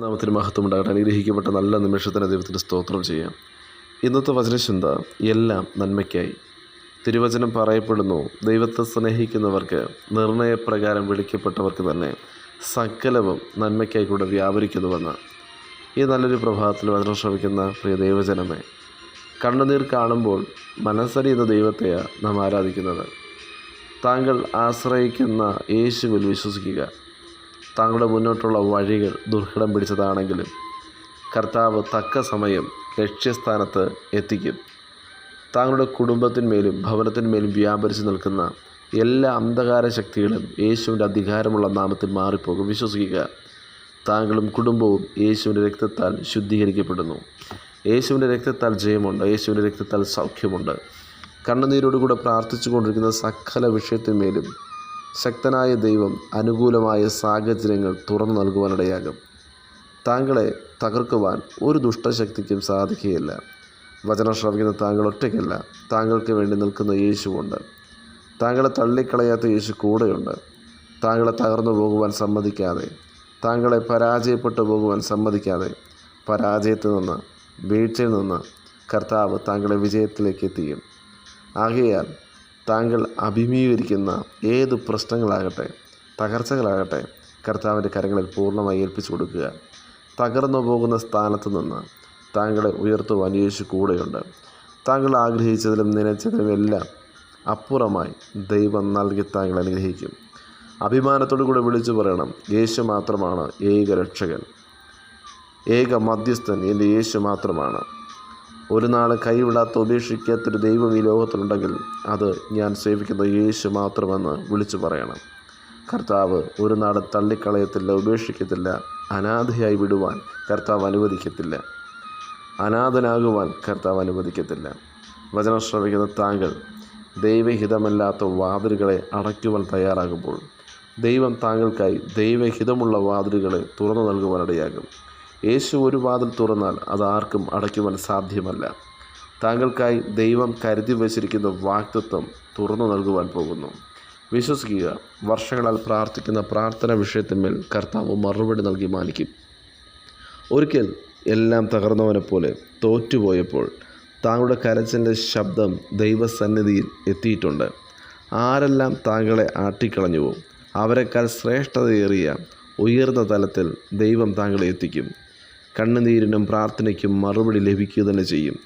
നാമത്തിന് മഹത്വം ഉണ്ടാകട്ടെ അനുഗ്രഹിക്കപ്പെട്ട നല്ല നിമിഷത്തിന് ദൈവത്തിന് സ്തോത്രം ചെയ്യാം. ഇന്നത്തെ വചനചിന്ത എല്ലാം നന്മയ്ക്കായി. തിരുവചനം പറയപ്പെടുന്നു ദൈവത്തെ സ്നേഹിക്കുന്നവർക്ക് നിർണയപ്രകാരം വിളിക്കപ്പെട്ടവർക്ക് തന്നെ സകലവും നന്മയ്ക്കായി കൂടെ വ്യാപരിക്കുന്നുവെന്ന്. ഈ നല്ലൊരു പ്രഭാതത്തിൽ വചനം ശ്രമിക്കുന്ന പ്രിയ ദൈവജനമേ കണ്ണുനീർ കാണുമ്പോൾ മനസ്സറിയുന്ന ദൈവത്തെയാണ് നാം ആരാധിക്കുന്നത്. താങ്കൾ ആശ്രയിക്കുന്ന യേശുവിൽ വിശ്വസിക്കുക. താങ്കളുടെ മുന്നോട്ടുള്ള വഴികൾ ദുർഘടം പിടിച്ചതാണെങ്കിലും കർത്താവ് തക്ക സമയം ലക്ഷ്യസ്ഥാനത്ത് എത്തിക്കും. താങ്കളുടെ കുടുംബത്തിന്മേലും ഭവനത്തിന്മേലും വ്യാപരിച്ചു നിൽക്കുന്ന എല്ലാ അന്ധകാര ശക്തികളും യേശുവിന്റെ അധികാരമുള്ള നാമത്തിൽ മാറിപ്പോകും. വിശ്വസിക്കുക താങ്കളും കുടുംബവും യേശുവിന്റെ രക്തത്താൽ ശുദ്ധീകരിക്കപ്പെടുന്നു. യേശുവിന്റെ രക്തത്താൽ ജയമുണ്ട് യേശുവിന്റെ രക്തത്താൽ സൗഖ്യമുണ്ട്. കണ്ണുനീരോടുകൂടെ പ്രാർത്ഥിച്ചു കൊണ്ടിരിക്കുന്ന സകല വിഷയത്തിന്മേലും ശക്തനായ ദൈവം അനുകൂലമായ സാഹചര്യങ്ങൾ തുറന്നു നൽകുവാനിടയാകും. താങ്കളെ തകർക്കുവാൻ ഒരു ദുഷ്ടശക്തിക്കും സാധിക്കുകയില്ല. വചനം ശ്രമിക്കുന്ന താങ്കൾ ഒറ്റയ്ക്കല്ല. താങ്കൾക്ക് വേണ്ടി നിൽക്കുന്ന യേശുവുണ്ട്. താങ്കളെ തള്ളിക്കളയാത്ത യേശു കൂടെയുണ്ട്. താങ്കളെ തകർന്നു പോകുവാൻ സമ്മതിക്കാതെ. താങ്കളെ പരാജയപ്പെട്ടു പോകുവാൻ സമ്മതിക്കാതെ. പരാജയത്തിൽ നിന്ന് വീഴ്ചയിൽ നിന്ന് കർത്താവ് താങ്കളെ വിജയത്തിലേക്ക് എത്തിക്കും. ആകയാൽ താങ്കൾ അഭിമുഖീകരിക്കുന്ന ഏത് പ്രശ്നങ്ങളാകട്ടെ തകർച്ചകളാകട്ടെ കർത്താവിന്റെ കരങ്ങളിൽ പൂർണമായി ഏൽപ്പിച്ചു കൊടുക്കുക. തകർന്നു പോകുന്ന സ്ഥാനത്ത് നിന്ന് താങ്കളെ ഉയർത്തുവാൻ യേശു കൂടെയുണ്ട്. താങ്കൾ ആഗ്രഹിച്ചതിലും നനച്ചതിലും എല്ലാം അപ്പുറമായി ദൈവം നൽകി താങ്കൾ അനുഗ്രഹിക്കും. അഭിമാനത്തോടു കൂടെ വിളിച്ചു പറയണം യേശു മാത്രമാണ് ഏക രക്ഷകൻ ഏക മധ്യസ്ഥൻ എന്റെ യേശു മാത്രമാണ്. ഒരു നാൾ കൈവിടാത്ത ഉപേക്ഷിക്കാത്തൊരു ദൈവം ഈ ലോകത്തിലുണ്ടെങ്കിൽ അത് ഞാൻ സേവിക്കുന്ന യേശു മാത്രമെന്ന് വിളിച്ചു പറയണം. കർത്താവ് ഒരു നാട് തള്ളിക്കളയത്തില്ല ഉപേക്ഷിക്കത്തില്ല അനാഥയായി വിടുവാൻ കർത്താവ് അനുവദിക്കത്തില്ല. അനാഥനാകുവാൻ കർത്താവ് അനുവദിക്കത്തില്ല. വചനം ശ്രമിക്കുന്ന താങ്കൾ ദൈവഹിതമല്ലാത്ത വാതിലുകളെ അടയ്ക്കുവാൻ തയ്യാറാകുമ്പോൾ ദൈവം താങ്കൾക്കായി ദൈവഹിതമുള്ള വാതിലുകളെ തുറന്നു നൽകുവാനിടയാകും. യേശു ഒരു വാതിൽ തുറന്നാൽ അത് ആർക്കും അടയ്ക്കുവാൻ സാധ്യമല്ല. താങ്കൾക്കായി ദൈവം കരുതി വച്ചിരിക്കുന്ന വാക്തത്വം തുറന്നു നൽകുവാൻ പോകുന്നു. വിശ്വസിക്കുക വർഷങ്ങളാൽ പ്രാർത്ഥിക്കുന്ന പ്രാർത്ഥന വിഷയത്തിന്മേൽ കർത്താവ് മറുപടി നൽകി മാനിക്കും. ഒരിക്കൽ എല്ലാം തകർന്നവനെ പോലെ തോറ്റുപോയപ്പോൾ താങ്കളുടെ കരച്ചിന്റെ ശബ്ദം ദൈവസന്നിധിയിൽ എത്തിയിട്ടുണ്ട്. ആരെല്ലാം താങ്കളെ ആട്ടിക്കളഞ്ഞുവോ അവരെക്കാൾ ശ്രേഷ്ഠതയേറിയ ഉയർന്ന തലത്തിൽ ദൈവം താങ്കളെ എത്തിക്കും. കണ്ണുനീരിനും പ്രാർത്ഥനയ്ക്കും മറുപടി ലഭിക്കുക തന്നെ ചെയ്യും.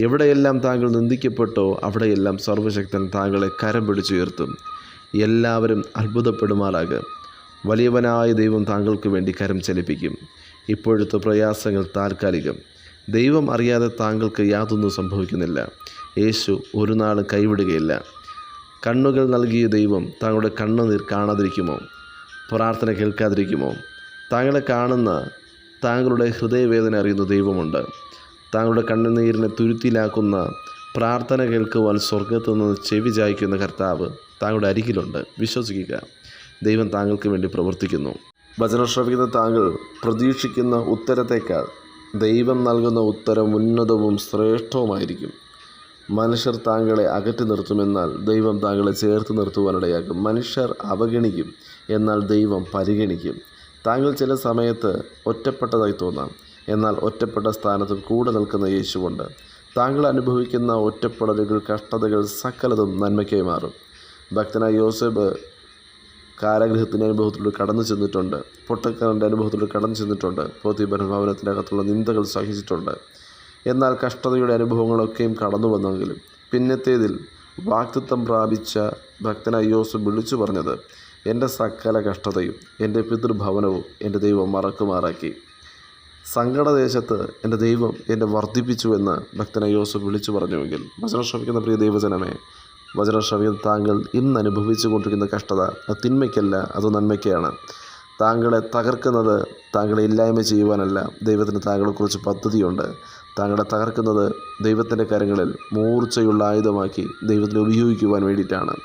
എവിടെയെല്ലാം താങ്കൾ നിന്ദിക്കപ്പെട്ടോ അവിടെയെല്ലാം സർവശക്തൻ താങ്കളെ കരം പിടിച്ചുയർത്തും. എല്ലാവരും അത്ഭുതപ്പെടുമാറാകുക വലിയവനായ ദൈവം താങ്കൾക്ക് വേണ്ടി കരം ചലിപ്പിക്കും. ഇപ്പോഴത്തെ പ്രയാസങ്ങൾ താൽക്കാലികം. ദൈവം അറിയാതെ താങ്കൾക്ക് യാതൊന്നും സംഭവിക്കുന്നില്ല. യേശു ഒരു നാളും കൈവിടുകയില്ല. കണ്ണുകൾ നൽകിയ ദൈവം താങ്കളുടെ കണ്ണുനീർ കാണാതിരിക്കുമോ? പ്രാർത്ഥന കേൾക്കാതിരിക്കുമോ? താങ്കളെ കാണുന്ന താങ്കളുടെ ഹൃദയവേദന അറിയുന്ന ദൈവമുണ്ട്. താങ്കളുടെ കണ്ണുനീരിനെ തുരുത്തിലാക്കുന്ന പ്രാർത്ഥന കേൾക്കുവാൻ സ്വർഗത്തു നിന്ന് ചെവി ചായ്ക്കുന്ന കർത്താവ് താങ്കളുടെ അരികിലുണ്ട്. വിശ്വസിക്കുക. ദൈവം താങ്കൾക്ക് വേണ്ടി പ്രവർത്തിക്കുന്നു. വചനം ശ്രമിക്കുന്ന താങ്കൾ പ്രതീക്ഷിക്കുന്ന ഉത്തരത്തേക്കാൾ ദൈവം നൽകുന്ന ഉത്തരം ഉന്നതവും ശ്രേഷ്ഠവുമായിരിക്കും. മനുഷ്യർ താങ്കളെ അകറ്റി നിർത്തുമെന്നാൽ ദൈവം താങ്കളെ ചേർത്ത് നിർത്തുവാനിടയാക്കും. മനുഷ്യർ അവഗണിക്കും എന്നാൽ ദൈവം പരിഗണിക്കും. താങ്കൾ ചില സമയത്ത് ഒറ്റപ്പെട്ടതായി തോന്നാം. എന്നാൽ ഒറ്റപ്പെട്ട സ്ഥാനത്ത് കൂടെ നിൽക്കുന്ന യേശുവുണ്ട്. താങ്കൾ അനുഭവിക്കുന്ന ഒറ്റപ്പെടലുകൾ കഷ്ടതകൾ സകലതും നന്മയ്ക്കായി മാറും. ഭക്തനായ യോസേബ് കാരാഗൃഹത്തിന്റെ അനുഭവത്തിലൂടെ കടന്നു ചെന്നിട്ടുണ്ട്. പൊട്ടക്കാരന്റെ അനുഭവത്തിലൂടെ കടന്നു ചെന്നിട്ടുണ്ട്. പോത്തിബൻ ഭവനത്തിന്റെ അകത്തുള്ള നിന്ദകൾ സഹിച്ചിട്ടുണ്ട്. എന്നാൽ കഷ്ടതയുടെ അനുഭവങ്ങളൊക്കെയും കടന്നു വന്നെങ്കിലും പിന്നത്തേതിൽ വാക്തത്വം പ്രാപിച്ച ഭക്തനായ യോസഫ് വിളിച്ചു പറഞ്ഞത് എന്റെ സകല കഷ്ടതയും എന്റെ പിതൃഭവനവും എന്റെ ദൈവം മറക്കുമാറാക്കി. സങ്കടദേശത്ത് എന്റെ ദൈവം എന്നെ വർദ്ധിപ്പിച്ചു എന്ന് ഭക്തനെ യോസഫ് വിളിച്ചു പറഞ്ഞുവെങ്കിൽ വചനം ശ്രമിക്കുന്ന പ്രിയ ദൈവജനമേ വചനം ശ്രമിക്കുന്ന താങ്കൾ ഇന്ന് അനുഭവിച്ചു കൊണ്ടിരിക്കുന്ന കഷ്ടത അത് തിന്മയ്ക്കല്ല അത് നന്മയ്ക്കാണ്. താങ്കളെ തകർക്കുന്നത് താങ്കളെ ഇല്ലായ്മ ചെയ്യുവാനല്ല ദൈവത്തിന് താങ്കളെക്കുറിച്ച് പദ്ധതിയുണ്ട്. താങ്കളെ തകർക്കുന്നത് ദൈവത്തിന്റെ കരങ്ങളിൽ മൂർച്ചയുള്ള ആയുധമാക്കി ദൈവത്തിന് ഉപയോഗിക്കുവാൻ വേണ്ടിയിട്ടാണ്.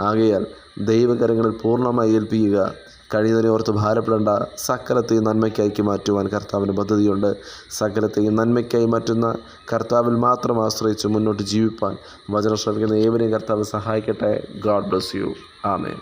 ആകയാൽ ദൈവകരങ്ങളിൽ പൂർണമായി ഏൽപ്പിക്കുക. കഴിയുന്നതിനെ ഓർത്ത് ഭാരപ്പെടേണ്ട. സകലത്തെയും നന്മയ്ക്കായി മാറ്റുവാൻ കർത്താവിന് പദ്ധതിയുണ്ട്. സകലത്തെയും നന്മയ്ക്കായി മാറ്റുന്ന കർത്താവിൽ മാത്രം ആശ്രയിച്ച് മുന്നോട്ട് ജീവിപ്പാൻ വചനം ശ്രമിക്കുന്ന ഏവരെയും കർത്താവ് സഹായിക്കട്ടെ. ഗാഡ് ബ്ലസ് യു ആമേ